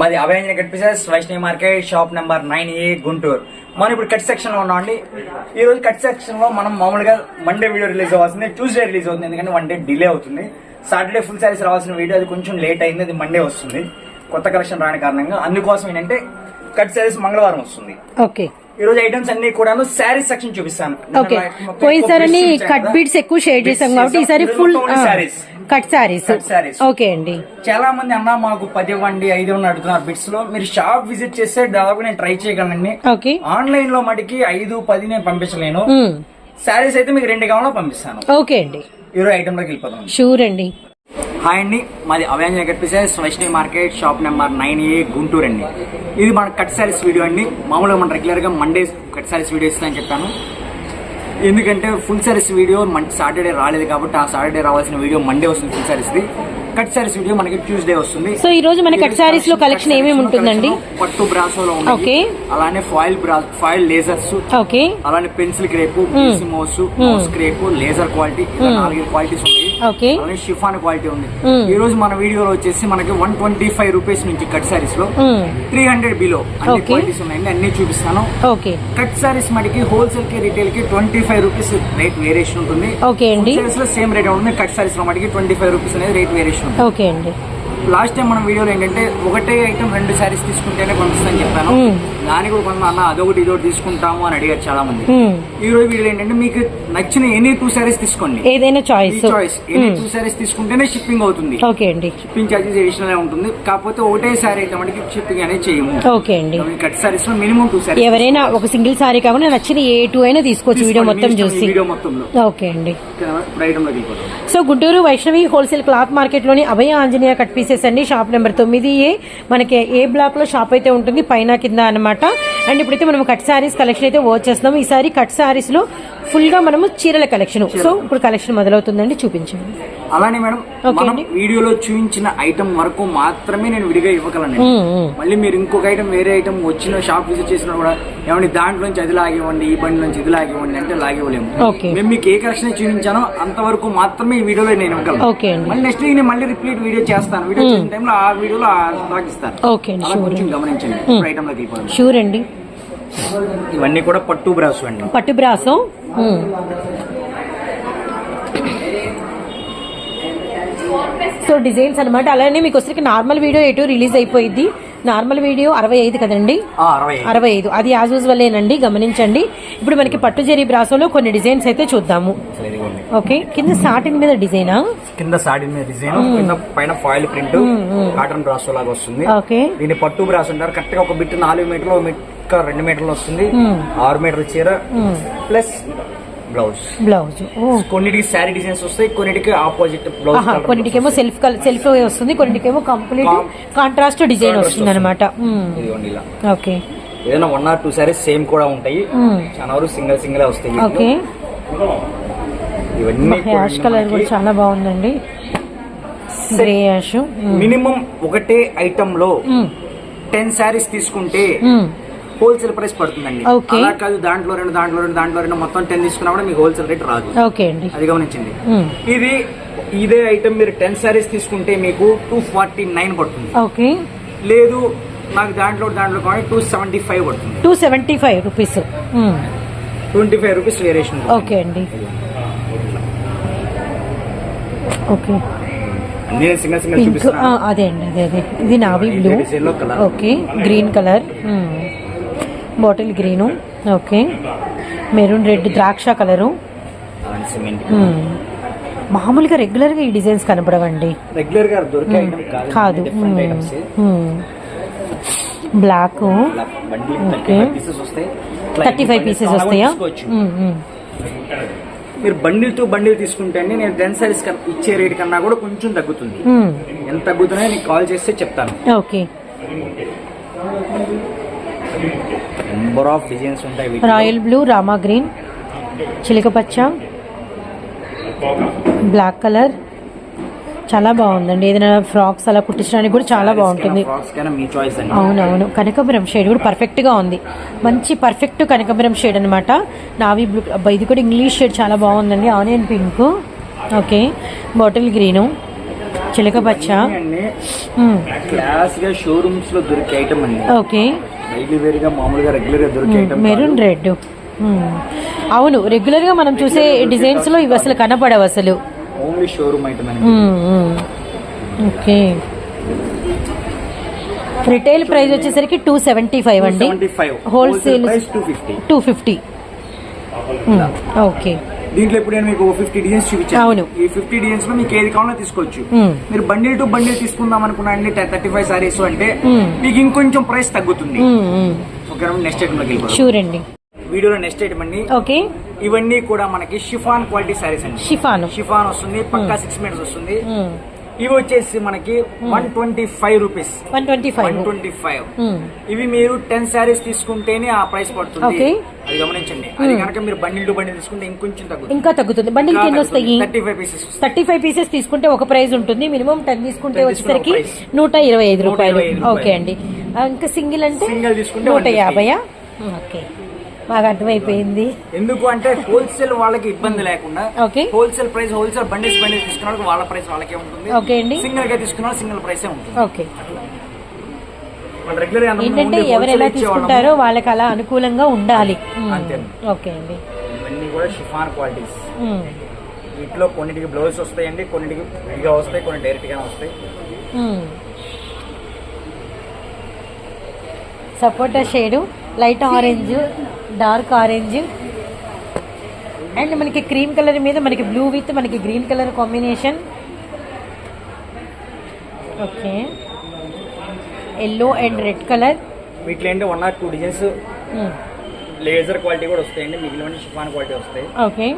మాది Abhayanjana cut pieces Vaishnavi market shop number nine A Guntur. మనం ఇప్పుడు cut సెక్షన్లో ఉన్నామండి ఈ రోజు కట్ సెక్షన్లో మనం మామూలుగా మండే వీడియో రిలీజ్ అవ్వాల్సింది ట్యూస్డే రిలీజ్ అవుతుంది ఎందుకంటే వన్ డే డిలే అవుతుంది. సాటర్డే ఫుల్ సారీస్ రావాల్సిన వీడియో అది కొంచెం లేట్ అయింది అది మండే వస్తుంది. కొత్త కలెక్షన్ రాని కారణంగా. అందుకోసం ఏంటంటే కట్ సారీస్ మంగళవారం వస్తుంది. ఓకే. ఈ రోజు ఐటమ్స్ అన్ని కూడా శారీస్ సెక్షన్ చూపిస్తాను. పోయినసారి కట్ బీట్స్ ఎక్కువ షేర్ చేసాం కాబట్టి. ఈసారి ఈరోజు ఫుల్ మొత్తం కట్ సారీస్. sarees. ఓకే అండి. చాలా మంది అన్న మాకు పది ఇవ్వండి ఐదు ఇవ్వండి అడుగుతున్నారు బిట్స్లో. మీరు షాప్ విజిట్ చేస్తే దాదాపు నేను ట్రై చేయగలనండి. ఓకే. ఆన్లైన్లో మటుకి ఐదు పది నేను పంపించలేను. శారీస్ అయితే మీకు రెండు కావాలో పంపిస్తాను. ఓకే అండి. ఈరోజు ఐటమ్లోకి వెళ్ళిపోతాం షూర్ అండి. హాయ్ అండి మాది Avyanjana cut pieces Vaishnavi market shop number nine A Guntur అండి. ఇది మన కట్ సారీస్ వీడియో అండి. మామూలుగా మన రెగ్యులర్గా మండే కట్ సారీస్ వీడియో ఇస్తానని చెప్పాను. ఎందుకంటే ఫుల్ సారీస్ వీడియో మన సాటర్డే రాలేదు కాబట్టి ఆ సాటర్డే రావాల్సిన వీడియో మండే వస్తుంది ఫుల్ సారీస్ది కట్ సారీస్ వీడియో మనకి ట్యూస్డే వస్తుంది. సో ఈ రోజు మన కట్ సారీస్లో కలెక్షన్ ఏమేమి ఉంటుందండి? పట్టు బ్రాసోలో ఓకే. అలానే ఫాయిల్ ఫాయిల్ లేజర్స్ ఓకే. అలానే pencil crepe moss moss crepe laser quality ఇలా నాలుగైదు క్వాలిటీస్ ఉన్నాయి. ఓకే. అలానే షిఫాన్ క్వాలిటీ ఉంది. ఈ రోజు మన వీడియోలో వచ్చేసి మనకి వన్ ట్వంటీ ఫైవ్ రూపీస్ నుంచి కట్ సారీస్లో. త్రీ హండ్రెడ్ బిలో అన్ని. క్వాలిటీస్ ఉన్నాయండి అన్ని చూపిస్తాను. ఓకే. కట్ సారీస్ మటుకి హోల్సేల్కి రిటైల్కి twenty five rupees rate variation ఉంటుంది. ఓకే అండి. సేమ్ రేట్ ఉంటుంది. కట్ సారీస్లో మటుకి ట్వంటీ ఫైవ్ రూపీస్ అనేది రేట్ వేరియేషన్ ఓకే అండి. లాస్ట్ టైం మన వీడియోలో ఏంటంటే ఒకటే ఐటమ్ రెండు సారీస్ తీసుకుంటేనే పంపిస్తాను చెప్పాను. దానికి కూడా కొంత అన్న అదొకటి ఇదొకటి తీసుకుంటాము అని అడిగారు చాలా మంది. ఈ రోజు వీడియో ఏంటంటే మీకు నచ్చిన ఎనీ టూ సారీస్ తీసుకోండి. ఏదైనా choice choice any two sarees తీసుకుంటేనే షిప్పింగ్ అవుతుంది. ఓకే అండి. షిప్పింగ్ ఛార్జెస్ అడిషనల్ ఉంటుంది. కాకపోతే ఒకటే సారీ అయితే మనకి షిప్పింగ్ అనేది చేయము. ఓకే అండి. కట్ సారీస్లో మినిమం టూ సారీస్ ఎవరైనా ఒక సింగిల్ సారీ కాకుండా నచ్చిన ఏ టూ అయినా తీసుకోవచ్చు వీడియో మొత్తం చూసి. వీడియో మొత్తంలో. ఓకే అండి. So Guntur Vaishnavi wholesale cloth మార్కెట్లోని Abhaya Anjaneya cut pieces వచ్చేసండి షాప్ నెంబర్ తొమ్మిది ఏ. మనకి ఏ బ్లాక్లో షాప్ అయితే ఉంటుంది పైన కింద అన్నమాట. అండ్ ఇప్పుడైతే మనం కట్ సారీస్ కలెక్షన్ అయితే వచ్చేస్తున్నాం ఈసారి కట్ సారీస్ లో ఫుల్గా మనము చీరల కలెక్షన్. సో ఇప్పుడు కలెక్షన్ మొదలవుతుందండి చూపించండి. అలానే మేడం మనం. వీడియోలో చూపించిన ఐటమ్ వరకు మాత్రమే నేను విడిగా ఇవ్వగలను. మళ్ళీ మీరు ఇంకొక ఐటమ్ వేరే ఐటమ్ వచ్చిన షాప్ విజిట్ చేసినా కూడా ఏమండి దాంట్లో నుంచి అది లాగివ్వండి ఈ బండి నుంచి ఇది లాగివ్వండి అంటే లాగివ్వలేము. మేము మీకు ఏ కలెక్షన్ చూపించానో అంతవరకు మాత్రమే ఈ వీడియోలో నేను ఇవ్వగలను. మళ్ళీ నెక్స్ట్ నేను మళ్ళీ రిపీట్ వీడియో చేస్తాను. వీడియో చేసిన టైంలో ఆ వీడియోలో కొంచెం అండి. గమనించండి. ఐటమ్ వెళ్ళిపోదాం షూర్ అండి. ఇవన్నీ కూడా పట్టు బ్రాస్ అండి. పట్టు బ్రాసం. సో డిజైన్స్ అన్నమాట. అలానే మీకు వచ్చరికి నార్మల్ వీడియో ఎటు రిలీజ్ అయిపోయింది నార్మల్ వీడియో అరవై ఐదు కదండి? అరవై ఐదు. అది యాజ్ యూజువల్లేనండి గమనించండి. ఇప్పుడు మనకి పట్టు జరీ బ్రాసోలో కొన్ని డిజైన్స్ అయితే చూద్దాము. ఓకే. కింద సాటిన్ మీద డిజైనా? కింద సాడి మీద డిజైన్ కింద పైన ఫాయిల్ ప్రింట్ కాటన్ బ్రాస్ లాగా వస్తుంది. ఓకే. దీన్ని పట్టు బ్రాస్ అంటారు. కరెక్ట్గా ఒక బిట్ నాలుగు మీటర్లు మీటర్ రెండు మీటర్లు వస్తుంది. ఆరు మీటర్ల చీర. ప్లస్ బ్లౌజ్ బ్లౌజ్ కొన్నిటికి శారీ డిజైన్స్ వస్తాయి కొన్నిటికి ఆపోజిట్ బ్లౌజ్ కొన్నిటికేమో సెల్ఫ్ సెల్ఫ్ వస్తుంది కొన్నిటికేమో కంప్లీట్ కాంట్రాస్ట్ డిజైన్ వస్తుంది అనమాట ఓకే ఏదైనా one or two sarees same కూడా ఉంటాయి. మ్మ్. చాలా వరకు సింగిల్ సింగిల్ వస్తాయి ఓకే ఇవన్నీ యాష్ కలర్ కూడా చాలా బాగుందండి. గ్రే యాష్ మినిమం ఒకటే ఐటమ్లో టెన్ సారీస్ తీసుకుంటే హోల్సేల్ ప్రైస్ పడుతుందండి. అలా కాదు దాంట్లో రెండు దాంట్లో రెండు దాంట్లో రెండు మొత్తం టెన్ తీసుకున్నా కూడా మీకు హోల్సేల్ రేట్ రాదు. ఓకే అండి. అది గమనించండి. ఇది ఇదే ఐటమ్ మీరు టెన్ సారీస్ తీసుకుంటే మీకు టూ ఫార్టీ నైన్ పడుతుంది. ఓకే. లేదు నాకు దాంట్లో దాంట్లో కానీ టూ సెవెంటీ ఫైవ్ పడుతుంది. Two seventy five rupees. Twenty five rupees variation okay అండి. ఓకే. అదే అండి అదే అదే. ఇది navy blue. Okay green colour. Bottle green okay. Maroon red ద్రాక్ష కలరు. మామూలుగా రెగ్యులర్గా ఈ డిజైన్స్ కనపడవండి. రెగ్యులర్గా దొరికే ఐటమ్ కాదు బ్లాక్. థర్టీ ఫైవ్ పీసెస్ వస్తాయా. మీరు బండిల్ టు బండిల్ తీసుకుంటే అండి నేను టెన్ సారీస్ ఇచ్చే రేట్ కన్నా కూడా కొంచెం తగ్గుతుంది. ఎంత తగ్గుతున్నాయో నీకు కాల్ చేస్తే చెప్తాను. ఓకే. నెంబర్ ఆఫ్ డిజైన్స్ ఉంటాయి. రాయల్ బ్లూ రామా గ్రీన్ చిలక పచ్చ బ్లాక్ కలర్ చాలా బాగుందండి. ఏదైనా ఫ్రాక్స్ అలా కుట్టించడానికి కూడా చాలా బాగుంటుంది. అవునవును. కనకబరం షేడ్ కూడా పర్ఫెక్ట్గా ఉంది. మంచి పర్ఫెక్ట్ కనకబరం షేడ్ అనమాట నావీ బ్లూ ఇది కూడా ఇంగ్లీష్ షేడ్ చాలా బాగుందండి. Onion pink okay bottle green చిలక పచ్చ. అన్ని మ్మ్. క్లాస్గా షోరూమ్స్లో దొరికే ఐటమ్ అండి. ఓకే డైలీ మామూలుగా రెగ్యులర్గా దొరికే ఐటమ్ మెరూన్ రెడ్. అవును రెగ్యులర్గా మనం చూసే డిజైన్స్లో ఇవి అసలు కనపడవు అసలు. Only showroom item. Okay. Retail price వచ్చేసరికి టూ సెవెంటీ ఫైవ్ అండి. Wholesale two fifty. ఓకే. దీంట్లో ఇప్పుడు నేను మీకు ఫిఫ్టీ డిజైన్స్ చూపించాను. అవును. ఈ ఫిఫ్టీ డిజైన్స్లో మీకు ఏది కావాలో తీసుకోవచ్చు. మీరు బండిల్ టు బండిల్ తీసుకుందాం అనుకున్నాండి థర్టీ ఫైవ్ సారీస్ అంటే. మీకు ఇంకొంచెం ప్రైస్ తగ్గుతుంది. ఓకే నెక్స్ట్ ఐటమ్లోకి షూర్ అండి వీడియోలో నెక్స్ట్ ఐటమ్ అండి. ఓకే. ఇవన్నీ కూడా మనకి షిఫాన్ క్వాలిటీ సారీస్ అండి. షిఫాను. షిఫాన్ వస్తుంది పక్కా సిక్స్ మీటర్స్ వస్తుంది. ఇవి వచ్చేసి మనకి one twenty five rupees. One twenty one five twenty five. మ్మ్. ఇవి మీరు టెన్ శారీస్ తీసుకుంటేనే ఆ ప్రైస్ పడుతుంది. అది గమనించండి. అది కనుక మీరు బండిల్ టు బండిల్ తీసుకుంటే ఇంకొంచెం తగ్గుతుంది. ఇంకా తగ్గుతుంది. బండిల్కి ఎన్ని వస్తాయి thirty five pieces thirty five pieces తీసుకుంటే ఒక ప్రైస్ ఉంటుంది. మినిమం టెన్ తీసుకుంటే 10 వచ్చేసరికి నూట ఇరవై ఐదు రూపాయలు. 125 ఓకే అండి. ఇంకా సింగిల్ అంటే Single తీసుకుంటే నూట 150. యాభైయా? ఓకే బాగా అర్థమైపోయింది. ఎందుకు అంటే హోల్సేల్ వాళ్ళకి ఇబ్బంది లేకుండా okay. Wholesale price wholesale bundles bundles తీసుకున్న వాళ్ళ ప్రైస్ వాళ్ళకే ఉంటుంది. ఓకే అండి. సింగిల్గా తీసుకున్న సింగిల్ ప్రైసే ఉంటుంది. ఓకే. మన రెగ్యులర్ ఏంటంటే ఎవరు ఎలా తీసుకుంటారో వాళ్ళకి అలా అనుకూలంగా ఉండాలి. ఓకే అండి. ఇవన్నీ కూడా షిఫాన్ క్వాలిటీస్. వీటిలో కొన్నిటికి బ్లౌజ్ వస్తాయండి కొన్నిటికి విడిగా వస్తాయి కొన్ని డైరెక్ట్ గానే వస్తాయి. Sapota shade light orange dark orange. And మనకి క్రీమ్ కలర్ మీద మనకి బ్లూ విత్ మనకి green colour combination. Okay. Yellow and red colour. వీటిలో ఏంటి one or two designs laser quality కూడా వస్తాయండి. మిగిలిన షిఫాన్ క్వాలిటీ వస్తాయి. ఓకే.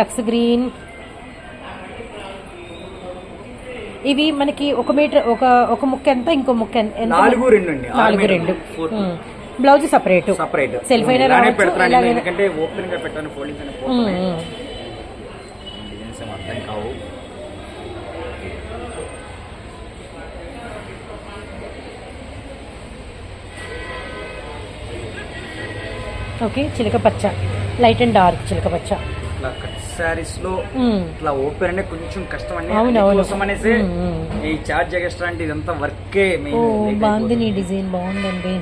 లక్స్ గ్రీన్. ఇవి మనకి ఒక మీటర్ ఒక ఒక ముక్క ఎంత? ఇంకో ముక్క? నాలుగు రెండు అండి నాలుగు. రెండు. బ్లౌజ్ సపరేట్ సపరేట్ సెల్ఫ్ అయినా రావచ్చు, ఎందుకంటే ఓపెన్గా పెట్టాను ఫోల్డింగ్ అని. డిజైన్స్ అర్థం కావు ఓకే చిలక పచ్చ లైట్ అండ్ డార్క్ చిలక పచ్చ ఇట్లా కట్ శారీస్లో. ఇట్లా ఓపెన్ అంటే కొంచెం కష్టం అండి. కోసం అనేసి. ఈ చార్జ్ ఎక్స్ట్రా అంటే ఇదంతా వర్కే బాగుంది నీ డిజైన్ బాగుందండి.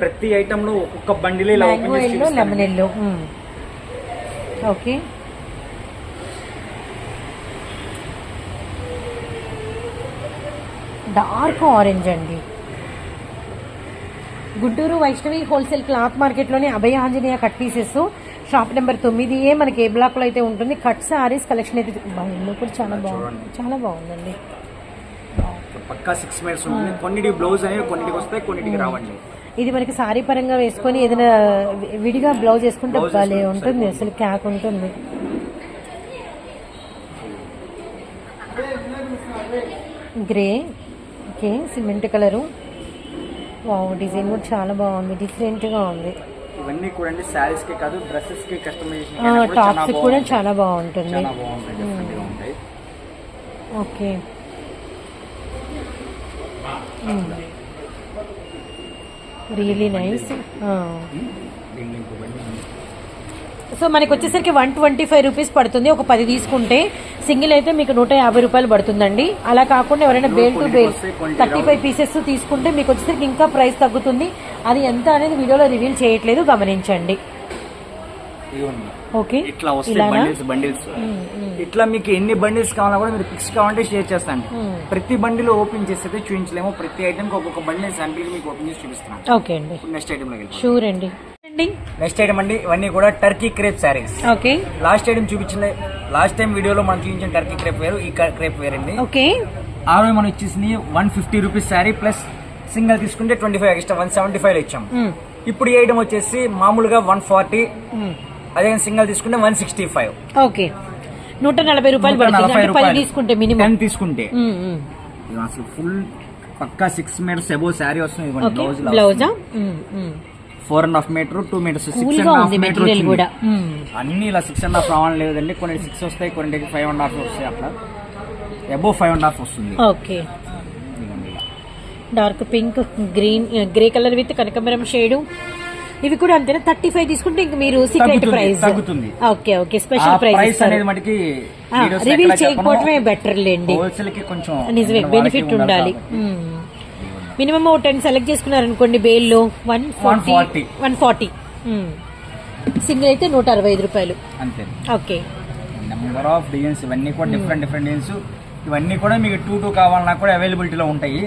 ప్రతి ఐటమ్లో ఒక్కొక్క బండిలే mango yellow lemon. Yellow. Okay. Dark orange అండి. Guntur Vaishnavi wholesale cloth మార్కెట్లోని Abhaya Anjaneya cut pieces. Shop number తొమ్మిది ఏ మనకి ఏ బ్లాక్లో అయితే ఉంటుంది కట్ సారీస్ కలెక్షన్ అయితే బాగుంది కూడా చాలా బాగుంది. చాలా బాగుందండి. పక్కా సిక్స్ మినిట్స్ ఉంటుంది కొన్నిటికి బ్లౌజ్ అనేవి కొన్నిటికి వస్తాయి కొన్నిటికి రావండి. ఇది మనకి సారీ పరంగా వేసుకొని ఏదైనా విడిగా బ్లౌజ్ వేసుకుంటే భలే ఉంటుంది. అసలు క్యాక్ ఉంటుంది. Grey okay cement colour wow design కూడా చాలా బాగుంది. డిఫరెంట్గా ఉంది. ఇవన్నీ కూడా శారీస్కి కాదు డ్రెస్సెస్కి కస్టమైజేషన్ టాప్స్ కూడా చాలా బాగుంటుంది. Okay really nice. సో మనకి వచ్చేసరికి వన్ ట్వంటీ ఫైవ్ రూపీస్ పడుతుంది. ఒక పది తీసుకుంటే సింగిల్ అయితే మీకు నూట యాభై రూపాయలు పడుతుందండి. అలా కాకుండా ఎవరైనా bale to bale thirty five pieces తీసుకుంటే మీకు వచ్చేసరికి ఇంకా ప్రైస్ తగ్గుతుంది. అది ఎంత అనేది వీడియోలో రివీల్ చేయట్లేదు. గమనించండి. ఇట్లా వస్తాయి బండిల్స్ బండిల్స్. ఇట్లా మీకు ఎన్ని బండిల్స్ కావాలా కూడా మీరు పిక్స్ కావాలంటే షేర్ చేస్తాను. ప్రతి బండిలో ఓపెన్ చేస్తే చూపించలేము. ప్రతి ఐటమ్కి ఒక్కొక్క బండిల్ శాంపిల్ మీకు ఓపెన్ చేసి చూపిస్తున్నాను. ఓకే అండి. నెక్స్ట్ ఐటమ్లోకి వెళ్ళిపోతాం షూర్ అండి. అండి నెక్స్ట్ ఐటమ్ అండి ఇవన్నీ కూడా Turkey crepe sarees okay last item చూపించిన లాస్ట్ టైం వీడియోలో మనం చూపించిన టర్కీ క్రేప్ వేరు ఈ క్రేప్ వేర్ అండి ఓకే ఆ రోజు మనం ఇచ్చేసింది one fifty rupees saree plus single తీసుకుంటే twenty five extra one seventy five ఇచ్చాం. ఇప్పుడు ఈ ఐటమ్ వచ్చేసి మామూలుగా వన్ ఫార్టీ. అదే సింగిల్ తీసుకుంటే వన్ సిక్స్టీ ఫైవ్. ఓకే. నూట నలభై రూపాయలు పడుతుంది. అంటే పది తీసుకుంటే మినిమం. టెన్ తీసుకుంటే. అసలు ఫుల్ పక్కా సిక్స్ మీటర్స్ ఎబో శారీ వస్తుంది blouse. Four and half metre two metres six and half metre కూడా. అన్ని ఇలా సిక్స్ అండ్ హాఫ్ రావడం లేదండి. కొన్ని సిక్స్ వస్తాయి కొన్ని ఫైవ్ అండ్ హాఫ్ వస్తాయి అట్లా. ఎబో ఫైవ్ అండ్ హాఫ్ వస్తుంది. Okay. Dark pink green grey colour with కనకమరం shade ఇవి కూడా అంతేనా? థర్టీ ఫైవ్ తీసుకుంటే ఇంక మీరు సీక్రెట్ ప్రైస్ తగ్గుతుంది. Okay okay. స్పెషల్ ప్రైస్ అనేది మటుకి రివీల్ చేయకపోవడమే బెటర్ లేండి. హోల్సేల్కి కొంచెం నిజమే బెనిఫిట్ ఉండాలి మినిమం ఓ టెన్ సెలెక్ట్ చేసుకున్నారనుకోండి బేల్లో one forty 140. One forty single అయితే నూట అరవై ఐదు రూపాయలు. అంతే. ఓకే. నెంబర్ ఆఫ్ డిజైన్స్ ఇవన్నీ కూడా డిఫరెంట్ డిఫరెంట్ డిజైన్స్ ఇవన్నీ కూడా మీకు టూ టూ కావాలన్నా కూడా అవైలబిలిటీలో ఉంటాయి.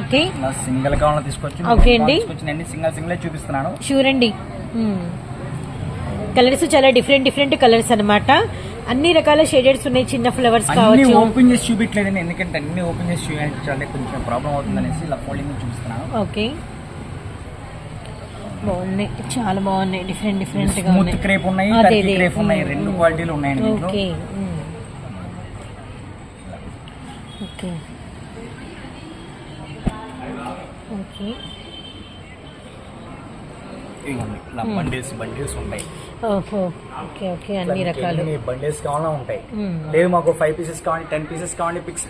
ఓకే. సింగిల్ కావాలన్నా తీసుకోవచ్చు Okay అండి. తీసుకొచ్చి సింగిల్ సింగిల్ చూపిస్తున్నాను. షూర్ అండి. కలర్స్ చాలా డిఫరెంట్ డిఫరెంట్ కలర్స్ అన్నమాట. అన్ని రకాల షేడెడ్స్ ఉన్నాయి చిన్న ఫ్లవర్స్ కావచ్చు. ఓపెన్ చేసి చూపించలేదండి ఎందుకంటే అన్ని ఓపెన్ చేసి చూపించాలంటే కొంచెం ప్రాబ్లం అవుతుంది అనేసి ఇలా ఫోల్డింగ్ చూపిస్తున్నాను. ఓకే బాగున్నాయి. చాలా బాగున్నాయి. డిఫరెంట్ డిఫరెంట్గా ఉన్నాయి. క్రేప్ ఉన్నాయి టర్కీ. క్రేప్ ఉన్నాయి మ్మ్. రెండు క్వాలిటీలు ఉన్నాయండి ఓకే. ఓకే ఓకే ఇలా బండిల్స్ బండిల్స్ ఉంటాయి. ఓహో ఓకే ఓకే అన్ని రకాలు. బండిల్స్ కావాలన్నా ఉంటాయి. మ్మ్. లేదు మాకు ఫైవ్ పీసెస్ కావాలి టెన్ పీసెస్ కావాలి పిక్స్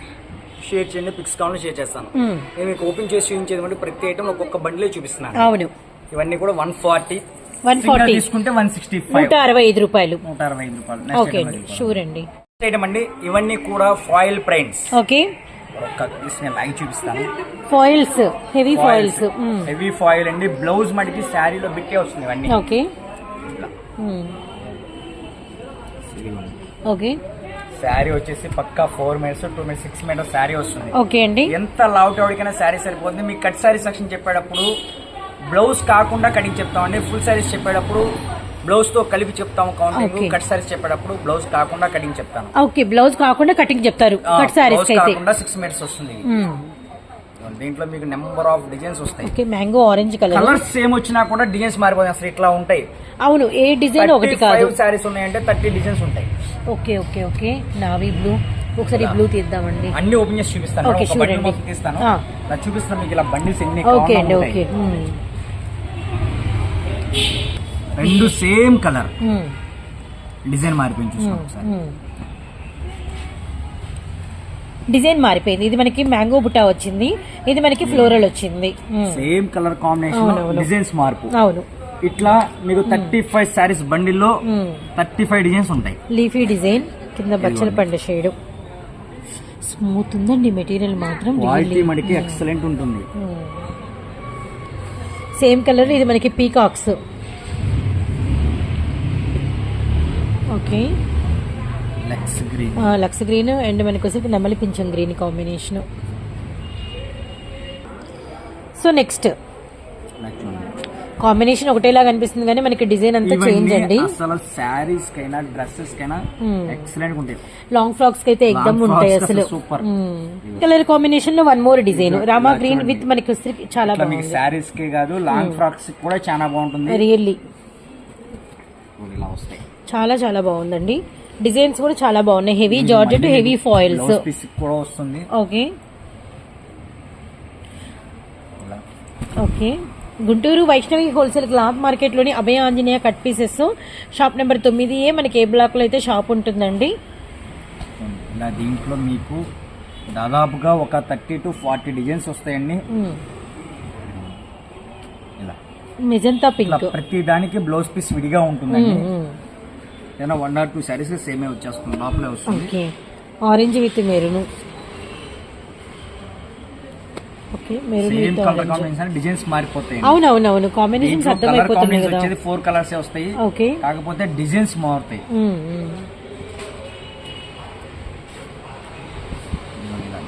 షేర్ చేయండి పిక్స్ కావాలని షేర్ చేస్తాను. మ్మ్. నేను మీకు ఓపెన్ చేసి చూపించేది అంటే ప్రతి ఐటమ్ ఒక్కొక్క బండిలే చూపిస్తున్నాను. అవును. ఇవన్నీ కూడా వన్ ఫార్టీ 140. తీసుకుంటే వన్ సిక్స్టీ నూట అరవై ఐదు రూపాయలు. నూట అరవై ఐదు రూపాయలు. ఓకే షూర్ అండి. ఐటమ్ అండి ఇవన్నీ కూడా ఫాయిల్ ప్రింట్స్ ఓకే. ఒక్క పీస్ నేను లైవ్ చూపిస్తాను foils heavy foils heavy foil అండి. బ్లౌజ్ మటుకి శారీలో బిట్టే వస్తుంది ఇవన్నీ. ఓకే ఓకే శారీ వచ్చేసి పక్కా four metres two metres six metres saree వస్తుంది. ఓకే అండి. ఎంత లావుట్ ఎవరికైనా శారీ సరిపోతుంది. మీకు కట్ శారీ సెక్షన్ చెప్పేటప్పుడు బ్లౌజ్ కాకుండా కటింగ్ చెప్తామండి. ఫుల్ శారీస్ చెప్పేటప్పుడు బ్లౌజ్తో కలిపి చెప్తాము కౌంటింగ్. కట్ శారీస్ చెప్పేటప్పుడు బ్లౌజ్ కాకుండా కటింగ్ చెప్తాను. ఓకే బ్లౌజ్ కాకుండా కటింగ్ చెప్తారు కట్ సారీస్ కాకుండా సిక్స్ మీటర్స్ వస్తుంది. దీంట్లో మీకు నెంబర్ ఆఫ్ డిజైన్స్ వస్తాయి. Okay mango orange colour colours same వచ్చినా కూడా డిజైన్స్ మారిపోతాయి అసలు ఇట్లా ఉంటాయి. అవును ఏ డిజైన్ ఒకటి కాదు. శారీస్ ఉన్నాయంటే థర్టీ డిజైన్స్ ఉంటాయి. Okay okay okay. Navy blue ఒకసారి బ్లూ తీద్దామండి. అన్ని ఓపెన్ చేసి చూపిస్తాను. sure bundle అండి. తీస్తాను. చూపిస్తాను మీకు ఇలా బండిల్స్ ఎన్ని ఓకే అండి ఓకే. రెండు సేమ్ కలర్. డిజైన్ మారిపోయింది చూసుకోండి ఒకసారి. డిజైన్ మారిపోయింది. ఇది మనకి మ్యాంగో బుట్టా వచ్చింది. ఇది మనకి ఫ్లోరల్ వచ్చింది. Same colour combination. డిజైన్స్ మార్పు. అవును. ఇట్లా మీకు థర్టీ ఫైవ్ శారీస్ బండిల్లో మ్మ్. థర్టీ ఫైవ్ డిజైన్స్ ఉంటాయి. లీఫీ డిజైన్ కింద బచ్చల పండు షేడ్. స్మూత్ ఉందండి మెటీరియల్ మాత్రం క్వాలిటీ మనకి ఎక్సలెంట్ ఉంటుంది. సేమ్ కలర్ ఇది మనకి peacocks okay లెక్స్ green Lux green and మనకి వచ్చేసి నెమలి పింఛం green combination so next combination ఒకటేలాగా అనిపిస్తుంది కానీ మనకి డిజైన్ అంతా చేంజ్ అండి. అసలు శారీస్ కైనా డ్రెస్సెస్ కైనా Hmm. ఎక్సలెంట్ ఉంటాయి. లాంగ్ ఫ్రాక్స్కి అయితే ఎగ్దమ్ ఉంటాయి అసలు. super. కలర్ కాంబినేషన్లో one more design Rama green with మనకి చాలా బాగుంది. శారీస్ కే కాదు లాంగ్ ఫ్రాక్స్ కూడా చాలా బాగుంటుంది. రియల్లీ ఇలా వస్తాయి. చాలా చాలా బాగుందండి. డిజైన్స్ కూడా చాలా బాగున్నాయి. Heavy georgette heavy foils piece కూడా వస్తుంది. Okay. Okay Guntur Vaishnavi wholesale cloth మార్కెట్లోని Abhaya Anjaneya cut pieces shop number తొమ్మిది ఏ మనకి ఏ బ్లాక్లో అయితే షాప్ ఉంటుందండి? ఇలా దీంట్లో మీకు దాదాపుగా ఒక థర్టీ టు ఫార్టీ డిజైన్స్ వస్తాయండి. ఇలా మెజంతా పింక్. ప్రతి దానికి బ్లౌజ్ పీస్ విడిగా ఉంటుందండి. ఏదైనా వన్ ఆర్ టూ శారీస్ సేమే వచ్చేస్తుంది లోపలే వస్తుంది. Okay. Orange with maroon okay maroon same with colour orange combination designs మారిపోతాయి. అర్థమైపోతున్నాయి కదా. వచ్చేది ఫోర్ కలర్స్ వస్తాయి. ఓకే. కాకపోతే డిజైన్స్ మారుతాయి.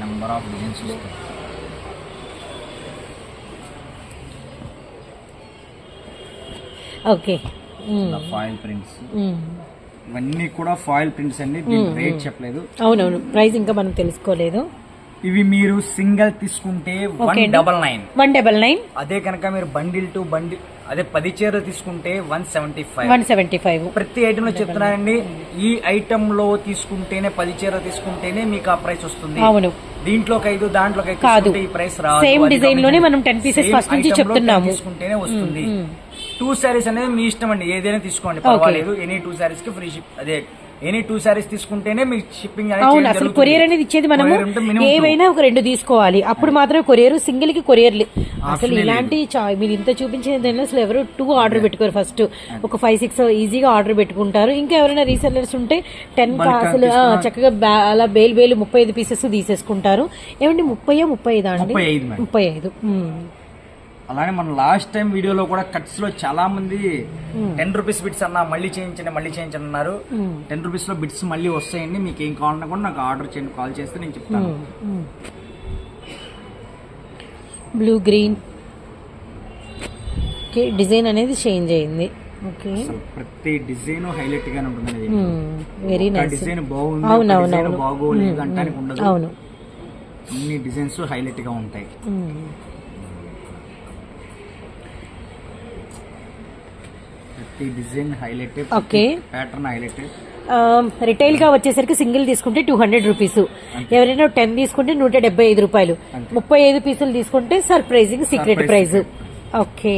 నెంబర్ ఆఫ్ డిజైన్స్ వస్తాయి. ఓకే. ఫాయిల్ ప్రింట్స్ ఇవన్నీ కూడా ఫాయిల్ ప్రింట్స్ అండి. రేట్ చెప్పలేదు. అవునవును. ప్రైస్ ఇంకా మనం తెలుసుకోలేదు. ఇవి మీరు సింగిల్ తీసుకుంటే one. Double nine one double nine అదే కనుక మీరు బండిల్ టు బండిల్ అదే పది చీరలు తీసుకుంటే one seventy five one seventy five ప్రతి ఐటమ్లో చెప్తున్నానండి. ఈ ఐటమ్లో తీసుకుంటేనే పది చీరలు తీసుకుంటేనే మీకు ఆ ప్రైస్ వస్తుంది. అవును. దీంట్లోకి ఐదు దాంట్లోకి కాదు. ఈ ప్రైస్ రాదు. అది design లోనే మనం 10 pieces Same first నుంచి item లో 10 చెప్తున్నాము. తీసుకుంటేనే వస్తుంది. టూ శారీస్ అనేది మీ ఇష్టం అండి. ఏదైనా తీసుకోండి. పర్వాలేదు. ఎనీ టూ శారీస్కి ఫ్రీ షిప్ అదే ఎనీ టూ సారీస్ తీసుకుంటేనే మీకు షిప్పింగ్ అవును అసలు కొరియర్ అనేది ఇచ్చేది మనము ఏవైనా ఒక రెండు తీసుకోవాలి. అప్పుడు మాత్రమే కొరియర్ సింగిల్కి కొరియర్ అసలు ఇలాంటి మీరు ఇంత చూపించిన దానిలో అసలు ఎవరు టూ ఆర్డర్ పెట్టుకోరు ఫస్ట్. ఒక ఫైవ్ సిక్స్ ఈజీగా ఆర్డర్ పెట్టుకుంటారు. ఇంకా ఎవరైనా రీసెల్లర్స్ ఉంటే టెన్ అసలు చక్కగా అలా బేలు బేలు ముప్పై ఐదు పీసెస్ తీసేసుకుంటారు. ఏమండి ముప్పై ముప్పై ఐదా అండి ముప్పై ఐదు మేడం ముప్పై ఐదు ఉమ్. అలానే మనం లాస్ట్ టైం వీడియోలో కూడా కట్స్లో చాలా మంది టెన్ రూపీస్ బిట్స్ అన్న మళ్ళీ చేయించండి మళ్ళీ చేయించండి అన్నారు. టెన్ రూపీస్లో బిట్స్ మళ్ళీ వస్తాయండి మీకు ఏం కావాలన్నా కూడా నాకు ఆర్డర్ చేయండి కాల్ చేస్తే నేను చెప్తాను. బ్లూ గ్రీన్ ఓకే డిజైన్ అనేది చేంజ్ అయింది. ఓకే. ప్రతి డిజైన్ హైలైట్ గానే ఉంటుంది వెరీ నైస్ డిజైన్ బాగుంది. బాగోలేదు అంటానికి ఉండదు. అవును. అన్ని డిజైన్స్ హైలైట్గా ఉంటాయి ప్రతి design highlight okay. Pattern highlight. రిటైల్గా వచ్చేసరికి సింగిల్ తీసుకుంటే టూ హండ్రెడ్ రూపీస్ ఎవరైనా టెన్ తీసుకుంటే నూట డెబ్బై ఐదు రూపాయలు. ముప్పై ఐదు పీసులు తీసుకుంటే surprising secret price. Okay.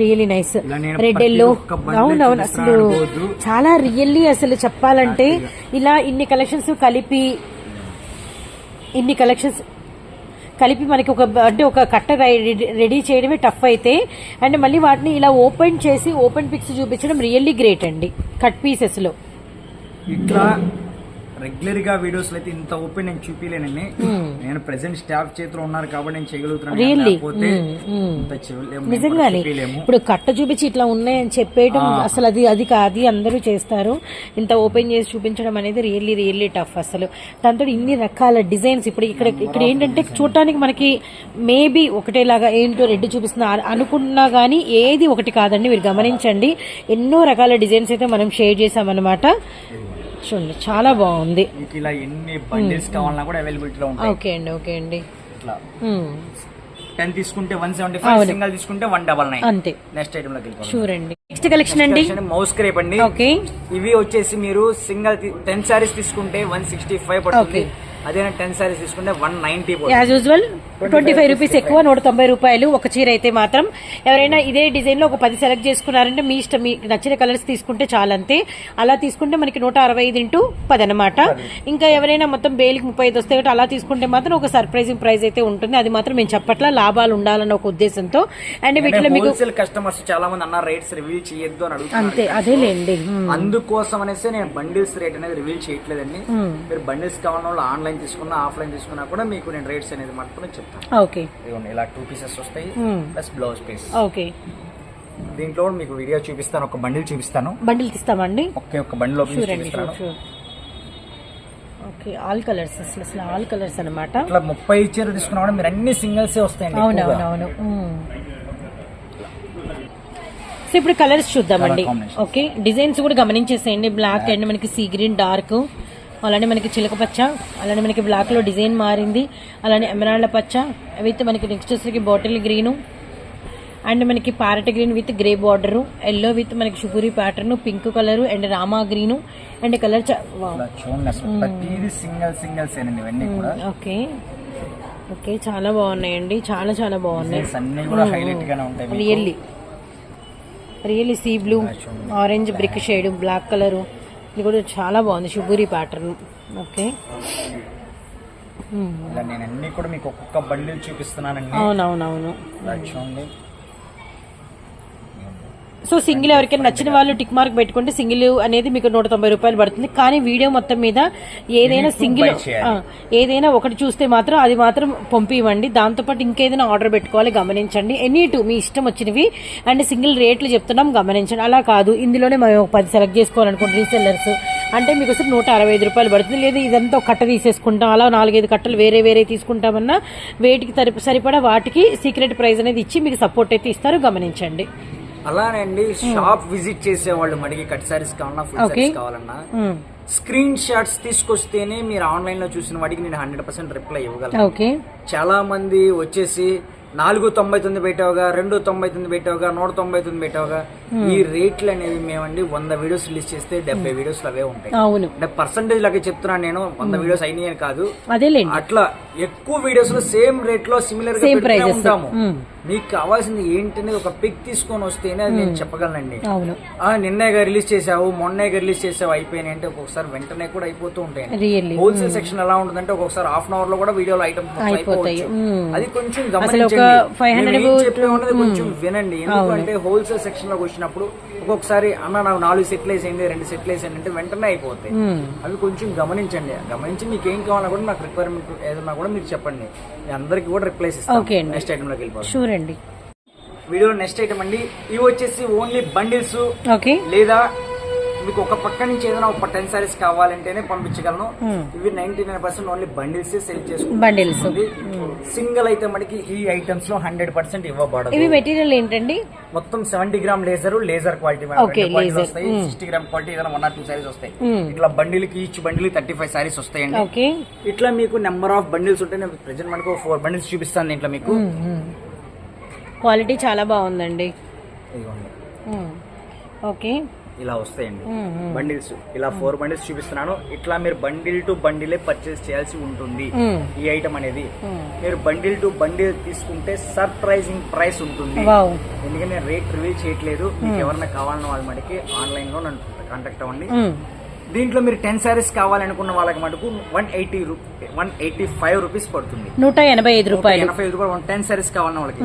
Really nice red yellow అవునవును అసలు. చాలా రియల్లీ అసలు చెప్పాలంటే ఇలా ఇన్ని కలెక్షన్స్ కలిపి ఇన్ని కలెక్షన్స్ కలిపి మనకి ఒక అంటే ఒక కట్ట రెడీ- చేయడమే టఫ్ అయితే అండ్ మళ్ళీ వాటిని ఇలా ఓపెన్ చేసి ఓపెన్ పిక్స్ చూపించడం రియల్లీ గ్రేట్ అండి కట్ పీసెస్లో ఇట్లా రెగ్యులర్గా వీడియోస్ అయితే ఇంత ఓపెన్ నేను చూపించలేనండి నేను ప్రెసెంట్ స్టాఫ్ చేతిలో ఉన్నారు కాబట్టి నేను చేయగలుగుతున్నాను. నిజంగానే. ఇప్పుడు కట్ట చూపించి ఇట్లా ఉన్నాయని చెప్పేయడం అసలు అది అది కాదు అందరూ చేస్తారు. ఇంత ఓపెన్ చేసి చూపించడం అనేది రియల్లీ రియల్లీ టఫ్ అసలు. దాంతో ఇన్ని రకాల డిజైన్స్ ఇప్పుడు ఇక్కడ ఇక్కడ ఏంటంటే చూడటానికి మనకి మేబీ ఒకటేలాగా ఏంటో రెడ్ చూపిస్తున్నా అనుకున్నా గానీ ఏది ఒకటి కాదండి మీరు గమనించండి. ఎన్నో రకాల డిజైన్స్ అయితే మనం షేర్ చేసామన్నమాట చూడండి చాలా బాగుంది. మీకు ఇలా ఎన్ని బండిల్స్ కావాలన్నా కూడా అవైలబిలిటీ లో ఉంటాయి. ఓకే అండి ఓకే అండి. ఇట్లా. టెన్ తీసుకుంటే వన్ సెవెంటీ ఫైవ్ సింగల్ తీసుకుంటే వన్ డబల్ నైన్ అంతే. నెక్స్ట్ ఐటమ్లోకి అండి నెక్స్ట్ కలెక్షన్ అండి. మౌస్ క్రేప్ అండి. ఓకే ఇవి వచ్చేసి మీరు సింగల్ టెన్ సారీస్ తీసుకుంటే వన్ సిక్స్టీ ఫైవ్ పడుతుంది. అదే టెన్ సారీస్ తీసుకుంటే one ninety as usual twenty five rupees ఎక్కువ నూట తొంభై రూపాయలు ఒక చీర అయితే మాత్రం. ఎవరైనా ఇదే డిజైన్లో ఒక పది సెలెక్ట్ చేసుకున్నారంటే మీ ఇష్టం మీకు నచ్చిన కలర్స్ తీసుకుంటే చాలా అంతే. అలా తీసుకుంటే మనకి నూట అరవై ఐదు ఇంటూ పది అనమాట ఇంకా ఎవరైనా మొత్తం బేలికి ముప్పై ఐదు వస్తాయి కాబట్టి అలా తీసుకుంటే మాత్రం ఒక సర్ప్రైజింగ్ ప్రైస్ అయితే ఉంటుంది. అది మాత్రం మేము చెప్పట్లా లాభాలు ఉండాలన్న ఒక ఉద్దేశంతో. అండ్ వీటిలో మీకు కస్టమర్స్ చాలా మంది అన్న రేట్స్ రివీల్ చేయొద్దు అని అంతే అదేలేండి. అందుకోసం అనేసి నేను బండిల్స్ రేట్ అనేది రివీల్ చేయట్లేదండి. మీరు బండిల్స్ కావాలన్న వాళ్ళు ఆన్లైన్ తీసుకున్నా ఆఫ్లైన్ తీసుకున్నా కూడా మీకు నేను రేట్స్ అనేది మాత్రం చెప్తాను. ఓకే. ఇదిగోండి ఇలా టూ పీసెస్ వస్తాయి Hmm. Plus blouse piece okay. దీంట్లో మీకు వీడియో చూపిస్తాను ఒక బండిల్ చూపిస్తాను. బండిల్ తీస్తామండి? ఒకే ఒక బండిల్ ఓపెన్ చూపిస్తాను. ఓకే ఆల్ కలర్స్ అసలు అసలు ఆల్ కలర్స్ అనమాట ఇట్లా ముప్పై చీర తీసుకున్నా కూడా మీరు అన్ని సింగిల్సే వస్తాయండి ఎక్కువగా. అవునవునవును. సో ఇప్పుడు కలర్స్ చూద్దామండి. ఓకే డిజైన్స్ కూడా గమనించేసేయండి. బ్లాక్ అండ్ మనకి సీ గ్రీన్ డార్క్ అలానే మనకి చిలక పచ్చ అలానే మనకి బ్లాక్లో డిజైన్ మారింది అలానే ఎమరాల్డ్ పచ్చ విత్ మనకి నెక్స్ట్ వచ్చేసరికి బాటిల్ గ్రీను అండ్ మనకి parrot green with grey border yellow with మనకి షుగూరి pattern pink colour and Rama green and colour single singles okay okay చాలా బాగున్నాయండి. చాలా చాలా బాగున్నాయి. Really really sea blue orange brick shade black colour ఇది కూడా చాలా బాగుంది షుగూరి ప్యాటర్న్ ఓకే నేను అన్ని కూడా మీకు ఒక్కొక్క బండిల్ చూపిస్తున్నానండి. అవునవునవును. చూడండి. సో సింగిల్ ఎవరికైనా నచ్చిన వాళ్ళు టిక్ మార్క్ పెట్టుకుంటే సింగిల్ అనేది మీకు నూట తొంభై రూపాయలు పడుతుంది. కానీ వీడియో మొత్తం మీద ఏదైనా సింగిల్ ఏదైనా ఒకటి చూస్తే మాత్రం అది మాత్రం పంపివ్వండి. దాంతోపాటు ఇంకేదైనా ఆర్డర్ పెట్టుకోవాలి గమనించండి. ఎనీ టూ మీ ఇష్టం వచ్చినవి. అండ్ సింగిల్ రేట్లు చెప్తున్నాం గమనించండి. అలా కాదు ఇందులోనే మేము పది సెలెక్ట్ చేసుకోవాలనుకోండి రీసెల్లర్స్. అంటే మీకు వస్తే నూట అరవై ఐదు రూపాయలు పడుతుంది. లేదా ఇదంతా కట్ట తీసేసుకుంటాం. అలా నాలుగైదు కట్టలు వేరే వేరే తీసుకుంటామన్నా వేటికి తరి- సరిపడా వాటికి సీక్రెట్ ప్రైస్ అనేది ఇచ్చి మీకు సపోర్ట్ అయితే ఇస్తారు. గమనించండి. అలానే అండి షాప్ విజిట్ చేసే వాళ్ళు మడిగి కట్ సారీస్ కావాలన్నా ఫుల్. సారీస్ కావాలన్నా. స్క్రీన్ షాట్స్ తీసుకొస్తేనే మీరు ఆన్లైన్లో చూసిన వాటికి నేను హండ్రెడ్ పర్సెంట్ రిప్లై ఇవ్వగలను. చాలా మంది వచ్చేసి నాలుగు తొంభై తొమ్మిది పెట్టావుగా రెండు తొంభై తొమ్మిది పెట్టావుగా నూట తొంభై తొమ్మిది పెట్టావుగా. ఈ రేట్లు అనేవి మేమండి వంద వీడియోస్ రిలీజ్ చేస్తే డెబ్బై వీడియోస్ అవే ఉంటాయి. అంటే పర్సంటేజ్ లాగా చెప్తున్నాను నేను వంద వీడియోస్ అయినాయి అని కాదు. అట్లా ఎక్కువ వీడియోస్లో సేమ్ రేట్లో సిమిలర్గా. ఉంటాము. మీకు కావాల్సింది ఏంటనేది ఒక పిక్ తీసుకొని వస్తేనే అది నేను చెప్పగలనండి. నిన్నేగా రిలీజ్ చేసావు మొన్నేగా రిలీజ్ చేసావు అయిపోయినాయి అంటే ఒక్కొక్కసారి వెంటనే కూడా అయిపోతూ ఉంటాయి హోల్సేల్ సెక్షన్ ఎలా ఉంటుందంటే ఒక్కొక్కసారి హాఫ్ అన్ అవర్లో కూడా వీడియోలో ఐటమ్ అయిపోతాయి. అది కొంచెం గమనించండి. 500 మేము ఏం కు- చెప్పే ఉన్నది కొంచెం వినండి. ఎందుకంటే హోల్సేల్ సెక్షన్లోకి వచ్చినప్పుడు ఒక్కొక్కసారి అన్న నాకు నాలుగు సెట్లు వేసేయండి రెండు సెట్లు వేసేయండి అంటే వెంటనే అయిపోతాయి. అవి కొంచెం గమనించండి. గమనించి మీకు ఏం కావాలన్నా కూడా నాకు రిక్వైర్మెంట్ ఏదన్నా కూడా మీరు చెప్పండి. అందరికి కూడా రిప్లైస్ ఇస్తాను. నెక్స్ట్ ఐటమ్లోకి వెళ్ళిపోతాం అండి వీడియో నెక్స్ట్ ఐటమ్ అండి. ఇవి వచ్చేసి ఓన్లీ బండిల్స్ ఓకే లేదా మీకు ఒక పక్క నుంచి ఏదైనా ఒక టెన్ సారీస్ కావాలంటేనే పంపించగలను. Hmm. ఇవి ninety nine percent only bundles sell bundles చేసుకుంటుంది సింగిల్ అయితే మనకి ఈ ఐటమ్స్లో హండ్రెడ్ పర్సెంట్ ఇవ్వబడదు. ఇవి మెటీరియల్ ఏంటండి? మొత్తం seventy gram laser laser quality. వస్తాయి. Hmm. సిక్స్టీ గ్రామ్ క్వాలిటీ ఏదైనా వన్ ఆర్ టూ సారీస్ వస్తాయి. Hmm. ఇట్లా బండిల్కి each bundle thirty five sarees వస్తాయండి. ఇట్లా మీకు నెంబర్ ఆఫ్ బండిల్స్ ఉంటాయి నేను ప్రెజెంట్ మనకు ఫోర్ బండిల్స్ చూపిస్తాను దీంట్లో మీకు. క్వాలిటీ చాలా బాగుందండి. ఓకే. ఇలా వస్తాయండి. బండిల్స్ ఇలా ఫోర్ బండిల్స్ చూపిస్తున్నాను. ఇట్లా మీరు బండిల్ టు బండిలే పర్చేస్ చేయాల్సి ఉంటుంది. ఈ ఐటమ్ అనేది. మీరు బండిల్ టు బండిల్ తీసుకుంటే సర్ప్రైజింగ్ ప్రైస్ ఉంటుంది. ఎందుకంటే నేను రేట్ రివీల్ చేయట్లేదు. మీకు ఎవరైనా కావాలన్న వాళ్ళ మటుకి ఆన్లైన్లో నన్ను కాంటాక్ట్ అవ్వండి. దీంట్లో మీరు టెన్ సారీస్ కావాలనుకున్న వాళ్ళకి మటుకు one eighty one eighty five rupees పడుతుంది. నూట ఎనభై ఐదు రూపాయలు. ఎనభై ఐదు రూపాయలు టెన్ సారీస్ కావాలన్న వాళ్ళకి.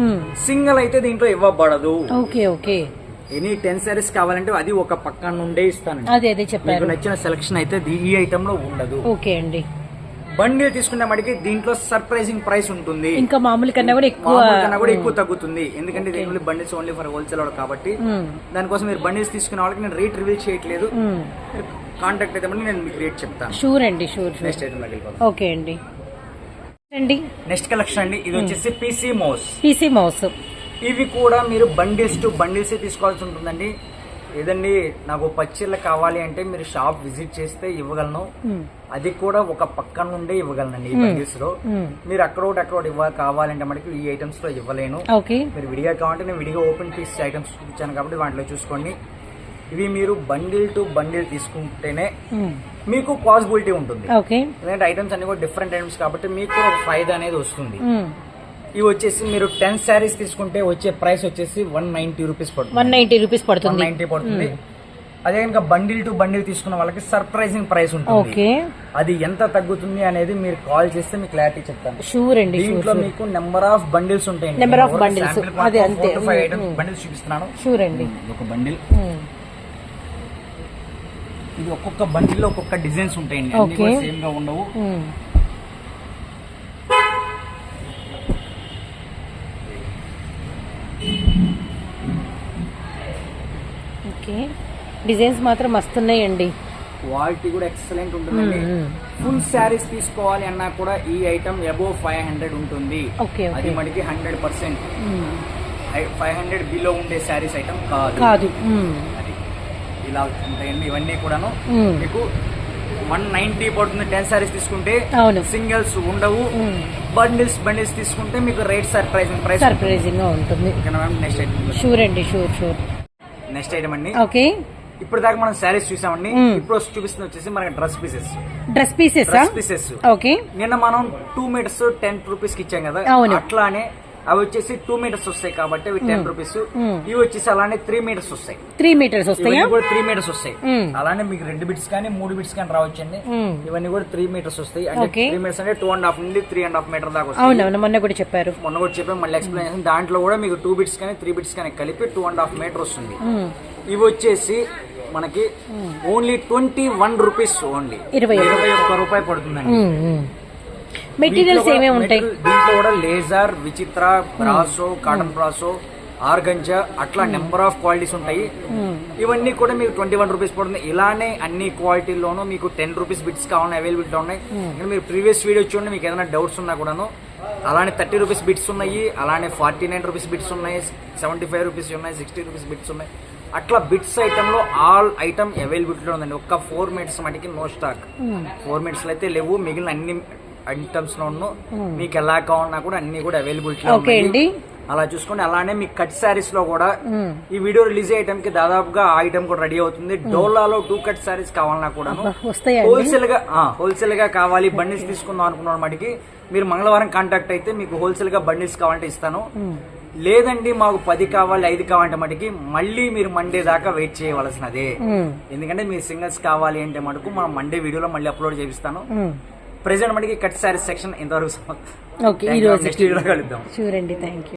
సింగిల్ అయితే దీంట్లో ఇవ్వబడదు. Okay okay. Any ten sarees కావాలంటే అది ఒక పక్క నుండే ఇస్తానండి. అదే చెప్పారు. నచ్చిన సెలక్షన్ అయితే ఈ ఐటమ్లో ఉండదు. ఓకే అండి. బండిల్ తీసుకునే మటుకి దీంట్లో సర్ప్రైజింగ్ ప్రైస్ ఉంటుంది. ఇంకా మామూలు కన్నా కూడా ఎక్కువ కన్నా కూడా ఎక్కువ తగ్గుతుంది. ఎందుకంటే దీని బండిల్స్ ఓన్లీ ఫర్ హోల్సేల్ కాబట్టి. దానికోసం మీరు బండిల్స్ తీసుకునే వాళ్ళకి నేను రేట్ రివీల్ చేయట్లేదు. కాంటాక్ట్ అయితే నేను మీకు రేట్ చెప్తాను. షూర్ అండి షూర్ నెక్స్ట్ ఐటమ్ ఓకే అండి. అండి. నెక్స్ట్ కలెక్షన్ అండి ఇది వచ్చేసి పీసీ మౌస్ పీసీ మౌస్ ఇవి కూడా మీరు బండిల్స్ టు బండిల్స్ తీసుకోవాల్సి ఉంటుందండి. ఏదండి నాకు పచ్చళ్ళు కావాలి అంటే మీరు షాప్ విజిట్ చేస్తే ఇవ్వగలను. అది కూడా ఒక పక్క నుండే ఇవ్వగలనండి ఈ బండిల్స్లో మీరు అక్కడ ఒకటి అక్కడ ఒకటి ఇవ్వ కావాలంటే మనకి ఈ ఐటమ్స్లో ఇవ్వలేను. మీరు విడిగా కావాలంటే నేను విడిగా ఓపెన్ పీస్ ఐటమ్స్ చూపించాను కాబట్టి వాటిలో చూసుకోండి. ఇవి మీరు బండిల్ టు బండిల్ తీసుకుంటేనే మీకు పాసిబిలిటీ ఉంటుంది. ఎందుకంటే ఐటమ్స్ అన్ని కూడా డిఫరెంట్ ఐటమ్స్ కాబట్టి మీకు ఫైదా అనేది వస్తుంది. ఇవి వచ్చేసి మీరు టెన్ శారీస్ తీసుకుంటే వచ్చే ప్రైస్ వచ్చేసి వన్ నైన్టీ రూపీస్ పడుతుంది. వన్ నైన్టీ రూపీస్ పడుతుంది. నైన్టీ పడుతుంది. అదే కనుక బండిల్ టు బండిల్ తీసుకున్న వాళ్ళకి సర్ప్రైజింగ్ ప్రైస్ ఉంటుంది. అది ఎంత తగ్గుతుంది అనేది మీరు కాల్ చేస్తే మీకు క్లారిటీ చెప్తాను. షూర్ అండి దీంట్లో మీకు నెంబర్ ఆఫ్ బండిల్స్ ఉంటాయి Number of bundles. అదే అంతే. బండిల్స్ చూపిస్తున్నాను. షూర్ అండి. ఒక బండిల్ ఇది ఒక్కొక్క బండిల్ ఒక్కొక్క డిజైన్స్ ఉంటాయండి. అన్ని. సేమ్గా ఉండవు. ఓకే. డిజైన్స్ మాత్రం మస్తున్నాయండి క్వాలిటీ కూడా ఎక్సలెంట్ ఉంటుందండి. ఫుల్ శారీస్ తీసుకోవాలి అన్నా కూడా ఈ ఐటమ్ అబోవ్ ఫైవ్ హండ్రెడ్ ఉంటుంది. ఓకే అది మనకి hundred percent. Five hundred below ఉండే శారీస్ ఐటమ్ కాదు. కాదు. ఇలా ఉంటాయండి ఇవన్నీ కూడాను. మీకు వన్ నైన్టీ పడుతుంది టెన్ శారీస్ తీసుకుంటే. సింగిల్స్ ఉండవు. బండిల్స్ బండిల్స్ తీసుకుంటే మీకు రేట్ సర్ప్రైజింగ్ ప్రైస్ సర్ప్రైజింగ్గా ఉంటుంది. నెక్స్ట్ ఐటమ్ షూర్ అండి షూర్ షూర్ నెక్స్ట్ ఐటమ్ అండి. ఓకే. ఇప్పుడు దాకా మనం శారీస్ చూసామండి. ఇప్పుడు చూపిస్తుంది వచ్చేసి మనకి dress pieces dress pieces dress pieces okay. నిన్న మనం టూ మీటర్స్ టెన్ రూపీస్కి ఇచ్చాం కదా. అట్లానే అవి వచ్చేసి టూ మీటర్స్ వస్తాయి కాబట్టి అవి టెన్ రూపీస్. ఇవి వచ్చేసి అలానే త్రీ మీటర్స్ వస్తాయి త్రీ మీటర్స్ వస్తాయా కూడా త్రీ మీటర్స్ వస్తాయి. అలానే మీకు రెండు బిట్స్ కానీ మూడు బిట్స్ కానీ రావచ్చండి. ఇవన్నీ కూడా త్రీ మీటర్స్ వస్తాయి అంటే. త్రీ మీటర్స్ అంటే టూ అండ్ హాఫ్ నుండి త్రీ అండ్ హాఫ్ మీటర్ దాకా వస్తాయి మొన్న కూడా చెప్పారు మొన్న కూడా చెప్పాను మళ్ళీ ఎక్స్ప్లెయిన్ చేసాను దాంట్లో కూడా మీకు టూ బిట్స్ కానీ త్రీ బిట్స్ కానీ కలిపి టూ అండ్ హాఫ్ మీటర్ వస్తుంది. ఇవి వచ్చేసి మనకి only twenty one rupees only ఇరవై ఒక్క. రూపాయి పడుతుందండి. మెటీరియల్స్ ఏమేమి ఉంటాయి? దీంట్లో కూడా laser Vichitra brasso cotton brasso organza అట్లా నెంబర్ ఆఫ్ క్వాలిటీస్ ఉంటాయి. ఇవన్నీ కూడా మీకు ట్వంటీ వన్ రూపీస్ పడుతుంది. ఇలానే అన్ని క్వాలిటీల్లోనూ మీకు టెన్ రూపీస్ బిట్స్ కావాలని అవైలబిలిటీ ఉన్నాయి. ఇంకా మీరు ప్రీవియస్ వీడియో చూడండి మీకు ఏదైనా డౌట్స్ ఉన్నా కూడాను. అలానే థర్టీ రూపీస్ బిట్స్ ఉన్నాయి. అలానే ఫార్టీ నైన్ రూపీస్ బిట్స్ ఉన్నాయి. సెవెంటీ ఫైవ్ రూపీస్ ఉన్నాయి. సిక్స్టీ రూపీస్ బిట్స్ ఉన్నాయి. అట్లా బిట్స్ ఐటమ్లో ఆల్ ఐటమ్ అవైలబిలిటీలో ఉందండి. ఒక్క ఫోర్ మినిట్స్ మటుకి నో స్టాక్ ఫోర్ మినిట్స్లో అయితే లేవు. మిగిలిన అన్ని ఐటమ్స్లో మీకు ఎలా కావాలన్నా కూడా అన్ని కూడా అవైలబిలిటీ ఓకే అండి. అలా చూసుకోండి అలానే మీ కట్ శారీస్లో కూడా ఈ వీడియో రిలీజ్ అయ్యే టైంకి దాదాపుగా ఆ ఐటమ్ కూడా రెడీ అవుతుంది. డోలాలో టూ కట్ శారీస్ కావాలన్నా కూడా హోల్సేల్గా హోల్సేల్గా కావాలి. బండిల్స్ తీసుకుందాం అనుకున్న మటుకి. మీరు మంగళవారం కాంటాక్ట్ అయితే మీకు హోల్సేల్గా బండిల్స్ కావాలంటే ఇస్తాను. లేదండి మాకు పది కావాలి ఐదు కావాలంటే మటుకి మళ్ళీ మీరు మండే దాకా వెయిట్ చేయవలసినదే. ఎందుకంటే మీరు సింగిల్స్ కావాలి అంటే మటుకు మనం మండే వీడియోలో మళ్ళీ అప్లోడ్ చేపిస్తాను. ప్రెసెంట్ మనకి కట్ శారీస్ సెక్షన్ ఇంతవరకు ఓకే ఈ రోజు కలుద్దాం. చూడండి థ్యాంక్ యూ